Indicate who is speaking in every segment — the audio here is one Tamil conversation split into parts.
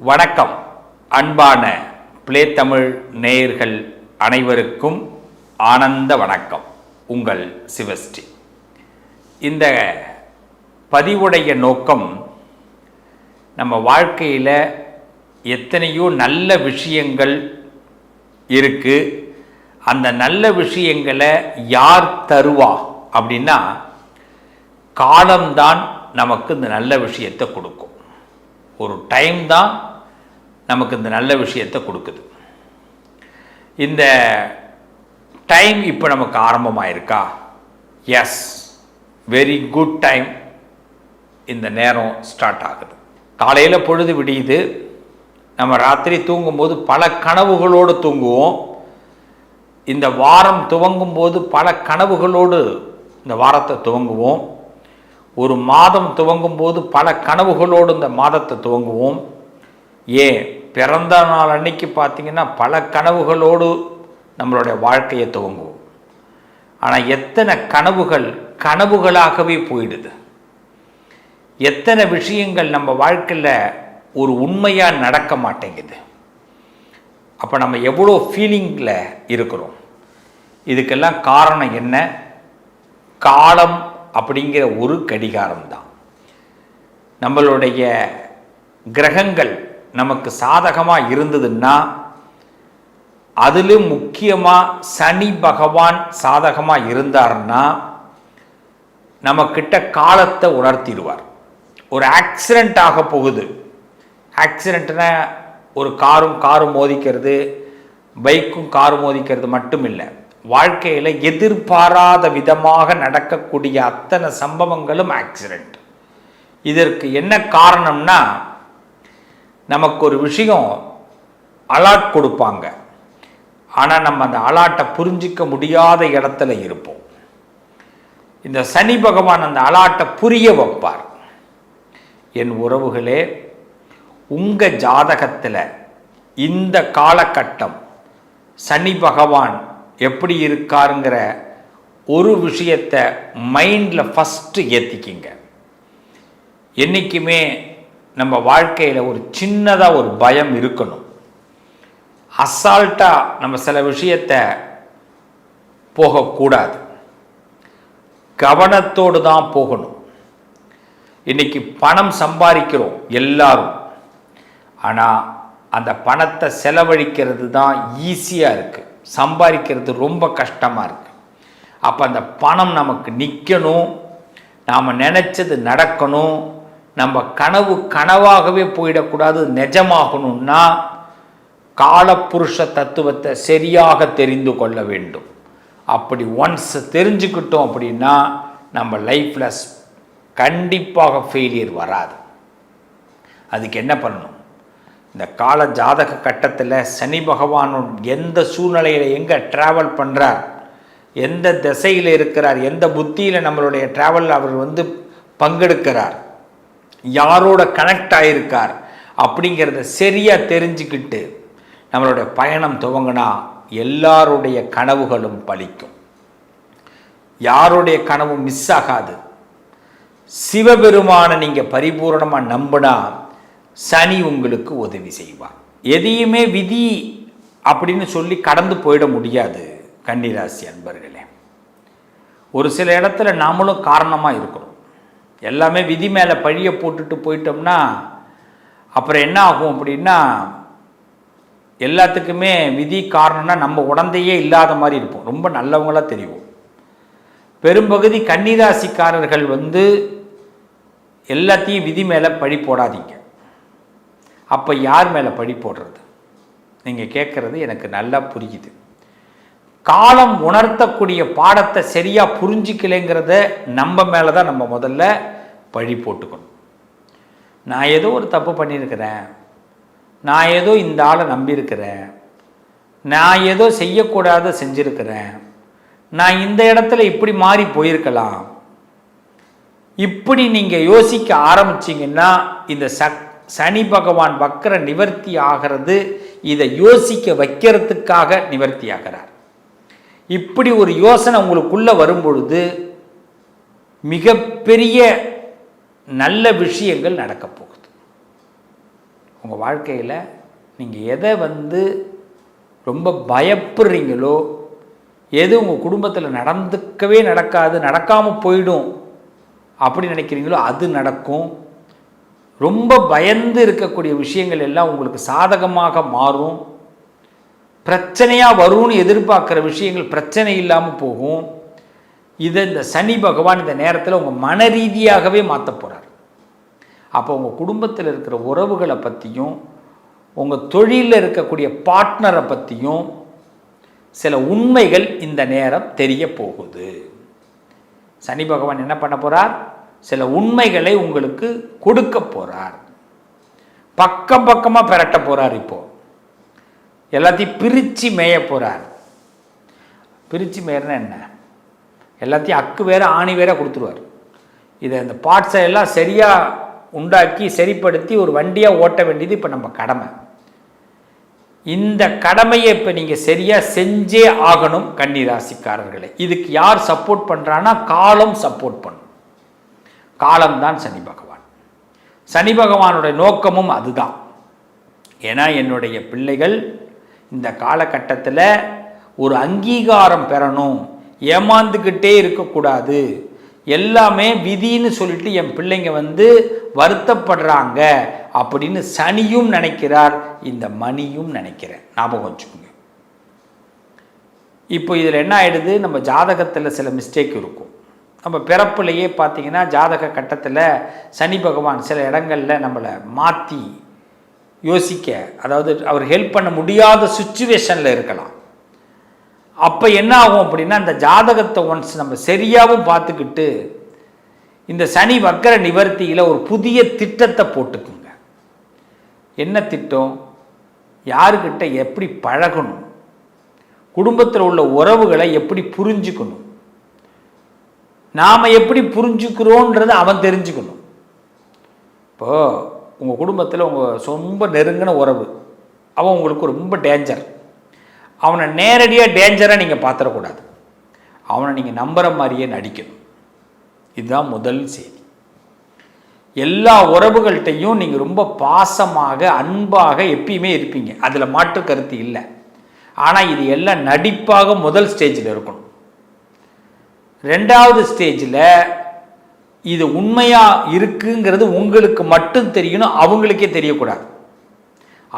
Speaker 1: வணக்கம். அன்பான பிளே தமிழ் நேயர்கள் அனைவருக்கும் ஆனந்த வணக்கம். உங்கள் சிவஸ்ரீ. இந்த பதிவுடைய நோக்கம் நம்ம வாழ்க்கையில் எத்தனையோ நல்ல விஷயங்கள் இருக்குது அந்த நல்ல விஷயங்களை யார் தருவா அப்படின்னா காலம்தான் நமக்கு இந்த நல்ல விஷயத்தை கொடுக்கும். ஒரு டைம் தான் நமக்கு இந்த நல்ல விஷயத்தை கொடுக்குது. இந்த டைம் இப்போ நமக்கு ஆரம்பமாயிருக்கா? எஸ் வெரி குட் டைம் இந்த நேரம் ஸ்டார்ட் ஆகுது. காலையில் பொழுது விடியுது. நம்ம ராத்திரி தூங்கும்போது பல கனவுகளோடு தூங்குவோம். இந்த வாரம் துவங்கும் போது பல கனவுகளோடு இந்த வாரத்தை துவங்குவோம். ஒரு மாதம் துவங்கும் போது பல கனவுகளோடு இந்த மாதத்தை துவங்குவோம். ஏன்? பிறந்த நாள் அன்னைக்கு பார்த்தீங்கன்னா பல கனவுகளோடு நம்மளுடைய வாழ்க்கையை துவங்குவோம். ஆனால் எத்தனை கனவுகள் கனவுகளாகவே போயிடுது. எத்தனை விஷயங்கள் நம்ம வாழ்க்கையில் ஒரு உண்மையாக நடக்க மாட்டேங்குது. அப்போ நம்ம எவ்வளோ ஃபீலிங்கில் இருக்கிறோம். இதுக்கெல்லாம் காரணம் என்ன? காலம் அப்படிங்கிற ஒரு கடிகாரம்தான். நம்மளுடைய கிரகங்கள் நமக்கு சாதகமாக இருந்ததுன்னா அதிலும் முக்கியமாக சனி பகவான் சாதகமாக இருந்தார்னா நம்மக்கிட்ட காலத்தை உணர்த்திடுவார். ஒரு ஆக்சிடெண்ட் ஆக போகுது. ஆக்சிடெண்ட்னா ஒரு காரும் காரும் மோதிக்கிறது பைக்கும் காரும் மோதிக்கிறது மட்டும் இல்லை வாழ்க்கையில் எதிர்பாராத விதமாக நடக்கக்கூடிய அத்தனை சம்பவங்களும் ஆக்சிடெண்ட் இதற்கு என்ன காரணம்னா நமக்கு ஒரு விஷயம் அலாட் கொடுப்பாங்க. ஆனால் நம்ம அந்த அலாட்டை புரிஞ்சிக்க முடியாத இடத்துல இருப்போம். இந்த சனி பகவான் அந்த அலாட்டை புரிய வைப்பார். என் உறவுகளே உங்கள் ஜாதகத்தில் இந்த காலகட்டம் சனி பகவான் எப்படி இருக்காருங்கிற ஒரு விஷயத்தை மைண்டில் ஃபஸ்ட்டு ஏற்றிக்கிங்க என்றைக்குமே நம்ம வாழ்க்கையில் ஒரு சின்னதாக ஒரு பயம் இருக்கணும். அசால்ட்டாக நம்ம சில விஷயத்தை போகக்கூடாது. கவனத்தோடு தான் போகணும். இன்றைக்கி பணம் சம்பாதிக்கிறோம் எல்லாரும். ஆனால் அந்த பணத்தை செலவழிக்கிறது தான் ஈஸியாக இருக்குது சம்பாதிக்கிறது ரொம்ப கஷ்டமாக இருக்குது அப்போ அந்த பணம் நமக்கு நிற்கணும் நாம் நினச்சது நடக்கணும் நம்ம கனவு கனவாகவே போயிடக்கூடாது நிஜமாகணும்னா காலப்புருஷ தத்துவத்தை சரியாக தெரிந்து கொள்ள வேண்டும். அப்படி ஒன்ஸ் தெரிஞ்சுக்கிட்டோம் அப்படின்னா நம்ம லைஃப்பில் கண்டிப்பாக ஃபெயிலியர் வராது. அதுக்கு என்ன பண்ணணும்? இந்த கால ஜாதக கட்டத்தில் சனி பகவான் எந்த சூழ்நிலையில் எங்கே ட்ராவல் பண்ணுறார் எந்த திசையில் இருக்கிறார் எந்த புத்தியில் நம்மளுடைய ட்ராவல் அவர் வந்து பங்கெடுக்கிறார் யாரோட கனெக்ட் ஆகியிருக்கார் அப்படிங்கிறத சரியாக தெரிஞ்சுக்கிட்டு நம்மளுடைய பயணம் துவங்கினா எல்லாருடைய கனவுகளும் பலிக்கும். யாருடைய கனவும் மிஸ் ஆகாது. சிவபெருமானை நீங்கள் பரிபூரணமாக நம்பினா சனி உங்களுக்கு உதவி செய்வார். எதையுமே விதி அப்படின்னு சொல்லி கடந்து போயிட முடியாது கன்னிராசி அன்பர்களே. ஒரு சில இடத்துல நாமளும் காரணமாக இருக்கிறோம் எல்லாமே விதி மேலே பழியை போட்டுட்டு போயிட்டோம்னா அப்புறம் என்ன ஆகும் அப்படின்னா எல்லாத்துக்குமே விதி காரணம்னா நம்ம உடந்தையே இல்லாத மாதிரி இருப்போம். ரொம்ப நல்லவங்களாக தெரியும் பெரும்பகுதி கன்னிராசிக்காரர்கள் வந்து எல்லாத்தையும் விதி மேலே பழி போடாதீங்க. அப்போ யார் மேலே பழி போடுறது? நீங்கள் கேட்குறது எனக்கு நல்லா புரியுது. காலம் உணர்த்தக்கூடிய பாடத்தை சரியாக புரிஞ்சிக்கலைங்கிறத நம்ம மேலே தான் நம்ம முதல்ல பழி போட்டுக்கணும். நான் ஏதோ ஒரு தப்பு பண்ணியிருக்கிறேன் நான் ஏதோ இந்த ஆளை நம்பியிருக்கிறேன். நான் ஏதோ செய்யக்கூடாத செஞ்சுருக்கிறேன். நான் இந்த இடத்துல இப்படி மாறி போயிருக்கலாம். இப்படி நீங்கள் யோசிக்க ஆரம்பிச்சிங்கன்னா இந்த சக் சனி பகவான் வக்கர நிவர்த்தி ஆகிறது இதை யோசிக்க வைக்கிறதுக்காக நிவர்த்தி ஆகிறார். இப்படி ஒரு யோசனை உங்களுக்குள்ளே வரும்பொழுது மிகப்பெரிய நல்ல விஷயங்கள் நடக்கப் போகுது. உங்கள் வாழ்க்கையில் நீங்கள் எதை வந்து ரொம்ப பயப்படுறீங்களோ எது உங்கள் குடும்பத்தில் நடந்துக்கவே நடக்காது நடக்காமல் போயிடும் அப்படி நினைக்கிறீங்களோ அது நடக்கும். ரொம்ப பயந்து இருக்கக்கூடிய விஷயங்கள் எல்லாம் உங்களுக்கு சாதகமாக மாறும். பிரச்சனையாக வரும்னு எதிர்பார்க்குற விஷயங்கள் பிரச்சனை இல்லாமல் போகும். இதை இந்த சனி பகவான் இந்த நேரத்தில் உங்கள் மன ரீதியாகவே மாற்ற போகிறார் அப்போ உங்கள் குடும்பத்தில் இருக்கிற உறவுகளை பற்றியும் உங்கள் தொழிலில் இருக்கக்கூடிய பார்ட்னரை பற்றியும் சில உண்மைகள் இந்த நேரம் தெரிய போகுது. சனி பகவான் என்ன பண்ண போகிறார் சில உண்மைகளை உங்களுக்கு கொடுக்க போகிறார் பக்கம் பக்கமாக பெரட்ட போகிறார் இப்போது எல்லாத்தையும் பிரித்து மேய போகிறார் பிரித்து மேயறனா என்ன? எல்லாத்தையும் அக்கு வேற ஆணி வேற கொடுத்துருவார். இதை இந்த பார்ட்ஸை எல்லாம் சரியாக உண்டாக்கி சரிப்படுத்தி ஒரு வண்டியாக ஓட்ட வேண்டியது இப்போ நம்ம கடமை. இந்த கடமையை இப்போ நீங்கள் சரியாக செஞ்சே ஆகணும் கன்னிராசிக்காரர்களே. இதுக்கு யார் சப்போர்ட் பண்ணுறான்னா காலம் சப்போர்ட் பண்ணும். காலம்தான் சனி பகவான். சனி பகவானுடைய நோக்கமும் அதுதான். ஏன்னா என்னுடைய பிள்ளைகள் இந்த காலகட்டத்தில் ஒரு அங்கீகாரம் பெறணும். ஏமாந்துக்கிட்டே இருக்கக்கூடாது. எல்லாமே விதின்னு சொல்லிட்டு என் பிள்ளைங்க வந்து வருத்தப்படுறாங்க அப்படின்னு சனியும் நினைக்கிறார் இந்த மணியும் நினைக்கிறேன். ஞாபகம் வச்சுக்கோங்க. இப்போ இதில் என்ன ஆயிடுது? நம்ம ஜாதகத்தில் சில மிஸ்டேக் இருக்கும். நம்ம பிறப்புலையே பார்த்தீங்கன்னா ஜாதக கட்டத்தில் சனி பகவான் சில இடங்களில் நம்மளை மாற்றி யோசிக்க அதாவது அவர் ஹெல்ப் பண்ண முடியாத சுச்சுவேஷனில் இருக்கலாம். அப்போ என்ன ஆகும் அப்படின்னா இந்த ஜாதகத்தை ஒன்ஸ் நம்ம சரியாகவும் பார்த்துக்கிட்டு இந்த சனி வக்கர நிவர்த்தியில் ஒரு புதிய திட்டத்தை போட்டுக்குங்க. என்ன திட்டம்? யாருக்கிட்ட எப்படி பழகணும்? குடும்பத்தில் உள்ள உறவுகளை எப்படி புரிஞ்சுக்கணும்? நாம் எப்படி புரிஞ்சுக்கிறோன்றதை அவன் தெரிஞ்சுக்கணும். இப்போது உங்கள் குடும்பத்தில் உங்கள் ரொம்ப நெருங்கின உறவு அவன் உங்களுக்கு ரொம்ப டேஞ்சர் அவனை நேரடியாக டேஞ்சராக நீங்கள் பார்த்துடக்கூடாது அவனை நீங்கள் நம்புகிற மாதிரியே நடிக்கணும். இதுதான் முதல் செய்தி. எல்லா உறவுகள்கிட்டையும் நீங்கள் ரொம்ப பாசமாக அன்பாக எப்பயுமே இருப்பீங்க. அதில் மாற்று கருத்து இல்லை. ஆனால் இது எல்லாம் நடிப்பாக முதல் ஸ்டேஜில் இருக்கணும். ரெண்டாவது ஸ்டேஜில் இது உண்மையாக இருக்குங்கிறது உங்களுக்கு மட்டும் தெரியணும் அவங்களுக்கே தெரியக்கூடாது.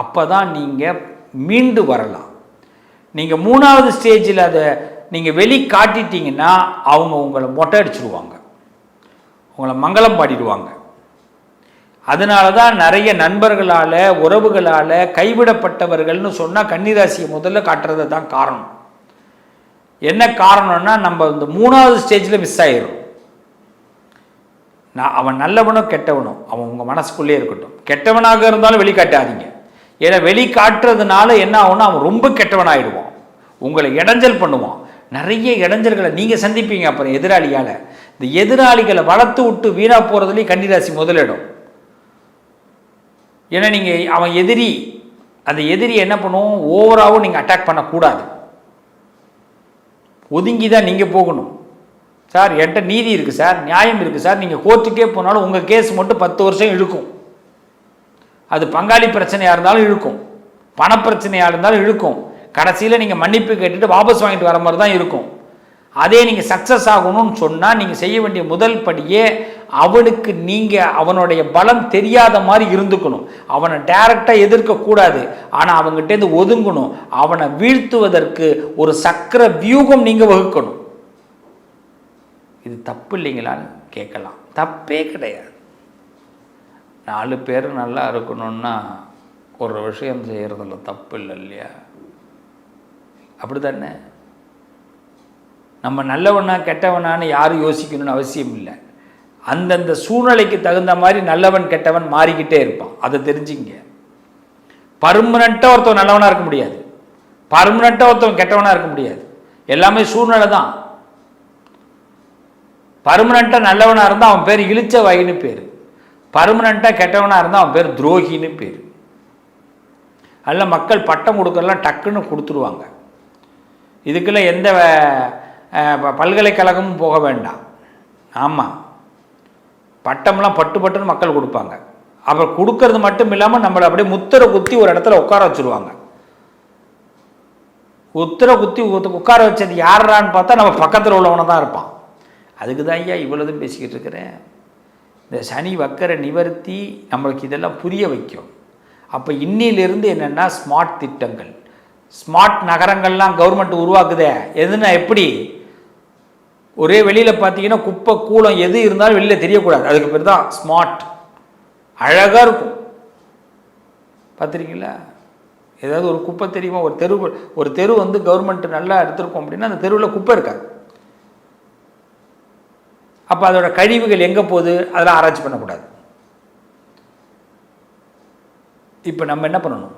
Speaker 1: அப்போ தான் நீங்கள் மீண்டு வரலாம். நீங்கள் மூணாவது ஸ்டேஜில் அதை நீங்கள் வெளி காட்டிட்டீங்கன்னா அவங்க உங்களை மொட்டை அடிச்சிருவாங்க. உங்களை மங்களம் பாடிடுவாங்க. அதனால தான் நிறைய நண்பர்களால் உறவுகளால் கைவிடப்பட்டவர்கள்னு சொன்னால் கன்னிராசியை முதல்ல காட்டுறது தான் காரணம். என்ன காரணம்னா நம்ம இந்த மூணாவது ஸ்டேஜில் மிஸ் ஆயிடும் நான் அவன் நல்லவனும் கெட்டவனும் அவன் உங்கள் மனசுக்குள்ளே இருக்கட்டும். கெட்டவனாக இருந்தாலும் வெளிக்காட்டாதீங்க. ஏன்னா வெளிக்காட்டுறதுனால என்ன ஆகும்னா அவன் ரொம்ப கெட்டவனாயிடுவான். உங்களை இடைஞ்சல் பண்ணுவான். நிறைய இடைஞ்சல்களை நீங்கள் சந்திப்பீங்க அப்புறம் எதிராளியால். இந்த எதிராளிகளை வளர்த்து விட்டு வீணாக போகிறதுலேயும் கன்னிராசி முதலிடம். ஏன்னா நீங்கள் அவன் எதிரி. அந்த எதிரி என்ன பண்ணுவோம் ஓவராகவும் நீங்கள் அட்டாக் பண்ணக்கூடாது. ஒதுங்கி தான் நீங்கள் போகணும். சார் என்கிட்ட நீதி இருக்குது சார் நியாயம் இருக்குது சார். நீங்கள் கோர்ட்டுக்கே போனாலும் உங்கள் கேஸ் மட்டும் பத்து வருஷம் இழுக்கும். அது பங்காளி பிரச்சனையாக இருந்தாலும் இழுக்கும். பணப்பிரச்சனையாக இருந்தாலும் இழுக்கும். கடைசியில் நீங்கள் மன்னிப்பு கேட்டுட்டு வாபஸ் வாங்கிட்டு வர மாதிரி தான் இருக்கும். அதே நீங்கள் சக்ஸஸ் ஆகணும்னு சொன்னால் நீங்கள் செய்ய வேண்டிய முதல் படியே அவனுக்கு நீங்கள் அவனுடைய பலம் தெரியாத மாதிரி இருந்துக்கணும். அவனை டைரக்டாக எதிர்க்கக்கூடாது ஆனால் அவங்ககிட்டேருந்து ஒதுங்கணும். அவனை வீழ்த்துவதற்கு ஒரு சக்கர வியூகம் நீங்கள் வகுக்கணும். இது தப்பு இல்லைங்களான்னு கேட்கலாம். தப்பே கிடையாது. நாலு பேர் நல்லா இருக்கணும்னா ஒரு விஷயம் செய்கிறதுல தப்பு இல்லை இல்லையா? அப்படி தானே நம்ம நல்லவனா கெட்டவனான்னு யாரும் யோசிக்கணும்னு அவசியம் இல்லை. அந்தந்த சூழ்நிலைக்கு தகுந்த மாதிரி நல்லவன் கெட்டவன் மாறிக்கிட்டே இருப்பான். அதை தெரிஞ்சுங்க. பர்மனண்ட்டாக ஒருத்தவன் நல்லவனாக இருக்க முடியாது. பர்மனண்ட்டாக ஒருத்தவன் கெட்டவனாக இருக்க முடியாது. எல்லாமே சூழ்நிலை தான். பர்மனண்ட்டாக நல்லவனாக இருந்தால் அவன் பேர் இழிச்ச வாயின்னு பேர். பர்மனண்ட்டாக கெட்டவனாக இருந்தால் அவன் பேர் துரோகின்னு பேர். அதில் மக்கள் பட்டம் கொடுக்கறலாம் டக்குன்னு கொடுத்துருவாங்க. இதுக்கெல்லாம் எந்த பல்கலைக்கழகமும் போக வேண்டாம். ஆமாம் பட்டம்லாம் பட்டு பட்டுன்னு மக்கள் கொடுப்பாங்க. அப்புறம் கொடுக்கறது மட்டும் இல்லாமல் நம்மளை அப்படியே முத்திரை குத்தி ஒரு இடத்துல உட்கார வச்சுருவாங்க. உத்தரை குத்தி உட்கார வச்சது யாரான்னு பார்த்தா நம்ம பக்கத்தில் உள்ளவனை தான் இருப்பான். அதுக்கு தான் ஐயா இவ்வளோதும் பேசிக்கிட்டு இருக்கிறேன். இந்த சனி வக்கர நிவர்த்தி நம்மளுக்கு இதெல்லாம் புரிய வைக்கும். அப்போ இன்னிலிருந்து என்னென்னா ஸ்மார்ட் திட்டங்கள். ஸ்மார்ட் நகரங்கள்லாம் கவர்மெண்ட் உருவாக்குதே. எதுனா எப்படி? ஒரே வெளியில் பார்த்தீங்கன்னா குப்பை கூலம் எது இருந்தாலும் வெளியில் தெரியக்கூடாது. அதுக்கு பேர் தான் ஸ்மார்ட் அழகாக இருக்கும். பார்த்துருக்கீங்களா? ஏதாவது ஒரு குப்பை தெரியுமா? ஒரு தெரு ஒரு தெரு வந்து கவர்மெண்ட் நல்லா எடுத்திருக்கோம் அப்படின்னா அந்த தெருவில் குப்பை இருக்காது. அப்போ அதோட கழிவுகள் எங்கே போகுது? அதெல்லாம் ஆராய்ச்சி பண்ணக்கூடாது. இப்போ நம்ம என்ன பண்ணணும்?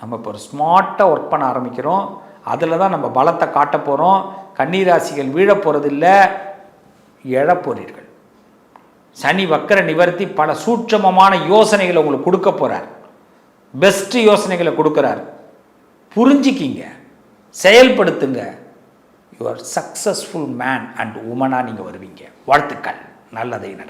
Speaker 1: நம்ம இப்போ ஒரு ஸ்மார்ட்டாக ஒர்க் பண்ண ஆரம்பிக்கிறோம். அதில் தான் நம்ம பலத்தை காட்ட போகிறோம் கன்னிராசிகள் வீழ போகிறதில்ல எழப்போறீர்கள் சனி வக்கர நிவர்த்தி பல சூட்சமமான யோசனைகளை உங்களுக்கு கொடுக்க போகிறார் பெஸ்ட் யோசனைகளை கொடுக்குறார். புரிஞ்சிக்கிங்க. செயல்படுத்துங்க. யுவர் சக்ஸஸ்ஃபுல் மேன் அண்ட் உமனாக நீங்கள் வருவீங்க. வாழ்த்துக்கள். நல்லதை நட